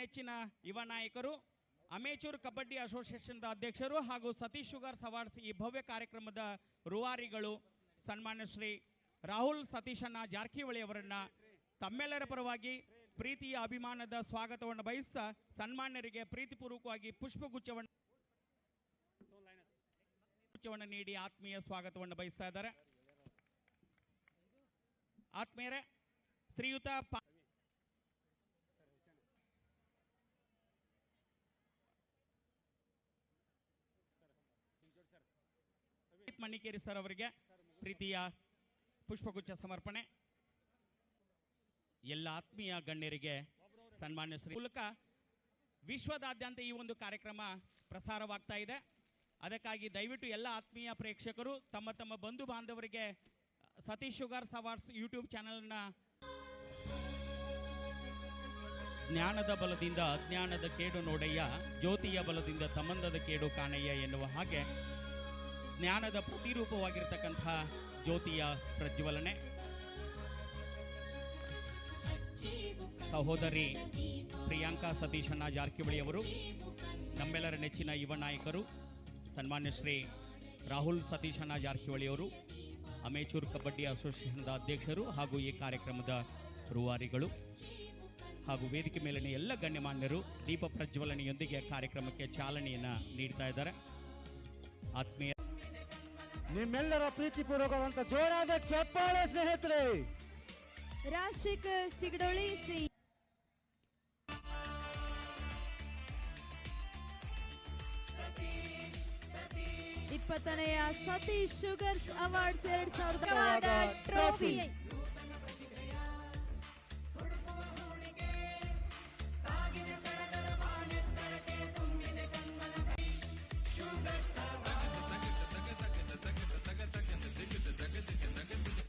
ನೆಚ್ಚಿನ ಯುವ ನಾಯಕರು, ಅಮೇಚೂರ್ ಕಬಡ್ಡಿ ಅಸೋಸಿಯೇಷನ್ದ ಅಧ್ಯಕ್ಷರು ಹಾಗೂ ಸತೀಶ್ ಶುಗರ್ ಅವಾರ್ಡ್ಸ್ ಈ ಭವ್ಯ ಕಾರ್ಯಕ್ರಮದ ರುವಾರಿಗಳು ಸನ್ಮಾನ್ಯ ಶ್ರೀ ರಾಹುಲ್ ಸತೀಶಣ್ಣ ಜಾರಕಿಹೊಳಿ ಅವರನ್ನ ತಮ್ಮೆಲ್ಲರ ಪರವಾಗಿ ಪ್ರೀತಿಯ ಅಭಿಮಾನದ ಸ್ವಾಗತವನ್ನು ಬಯಸ್ತಾ ಸನ್ಮಾನ್ಯರಿಗೆ ಪ್ರೀತಿಪೂರ್ವಕವಾಗಿ ಪುಷ್ಪಗುಚ್ಛವನ್ನು ಗುಚ್ಛವನ್ನು ನೀಡಿ ಆತ್ಮೀಯ ಸ್ವಾಗತವನ್ನು ಬಯಸ್ತಾ ಇದ್ದಾರೆ. ಆತ್ಮೀಯರೇ, ಶ್ರೀಯುತ ಮಣಿಕೇರಿ ಸರ್ ಅವರಿಗೆ ಪ್ರೀತಿಯ ಪುಷ್ಪಗುಚ್ಛ ಸಮರ್ಪಣೆ. ಎಲ್ಲ ಆತ್ಮೀಯ ಗಣ್ಯರಿಗೆ ಸನ್ಮಾನ್ಯ ಶ್ರೀ ಮೂಲಕ ವಿಶ್ವದಾದ್ಯಂತ ಈ ಒಂದು ಕಾರ್ಯಕ್ರಮ ಪ್ರಸಾರವಾಗ್ತಾ ಇದೆ. ಅದಕ್ಕಾಗಿ ದಯವಿಟ್ಟು ಎಲ್ಲ ಆತ್ಮೀಯ ಪ್ರೇಕ್ಷಕರು, ತಮ್ಮ ತಮ್ಮ ಬಂಧು ಬಾಂಧವರಿಗೆ ಸತೀಶ್ ಶುಗರ್ ಸವಾರ್ಸ್ ಯೂಟ್ಯೂಬ್ ಚಾನಲ್ನ ಜ್ಞಾನದ ಬಲದಿಂದ ಅಜ್ಞಾನದ ಕೇಡು ನೋಡಯ್ಯ, ಜ್ಯೋತಿಯ ಬಲದಿಂದ ತಮ್ಮಂದದ ಕೇಡು ಕಾಣಯ್ಯ ಎನ್ನುವ ಹಾಗೆ ಜ್ಞಾನದ ಪ್ರತಿರೂಪವಾಗಿರ್ತಕ್ಕಂಥ ಜ್ಯೋತಿಯ ಪ್ರಜ್ವಲನೆ. ಸಹೋದರಿ ಪ್ರಿಯಾಂಕಾ ಸತೀಶಣ್ಣ ಜಾರಕಿಹೊಳಿ ಅವರು, ನಮ್ಮೆಲ್ಲರ ನೆಚ್ಚಿನ ಯುವ ನಾಯಕರು, ಸನ್ಮಾನ್ಯ ಶ್ರೀ ರಾಹುಲ್ ಸತೀಶಣ್ಣ ಜಾರಕಿಹೊಳಿ ಅವರು, ಅಮೇಚೂರ್ ಕಬಡ್ಡಿ ಅಸೋಸಿಯೇಷನ್ದ ಅಧ್ಯಕ್ಷರು ಹಾಗೂ ಈ ಕಾರ್ಯಕ್ರಮದ ರೂವಾರಿಗಳು ಹಾಗೂ ವೇದಿಕೆ ಮೇಲಿನ ಎಲ್ಲ ಗಣ್ಯಮಾನ್ಯರು ದೀಪ ಪ್ರಜ್ವಲನೆಯೊಂದಿಗೆ ಕಾರ್ಯಕ್ರಮಕ್ಕೆ ಚಾಲನೆಯನ್ನು ನೀಡ್ತಾ ಇದ್ದಾರೆ. ಆತ್ಮೀಯ ನಿಮ್ಮೆಲ್ಲರ ಪ್ರೀತಿಪೂರ್ವಕವಾದಂತ ಜೋರಾದ ಚಪ್ಪಾಳೆ ಸ್ನೇಹಿತರೆ. ರಾಜಶೇಖರ್ ಚಿಗಡೋಳಿ ಶ್ರೀ ಇಪ್ಪತ್ತನೆಯ ಸತೀಶ್ ಶುಗರ್ಸ್ ಅವಾರ್ಡ್ಸ್ ಎರಡ್ ಸಾವಿರದ ಟ್ರೋಫಿ.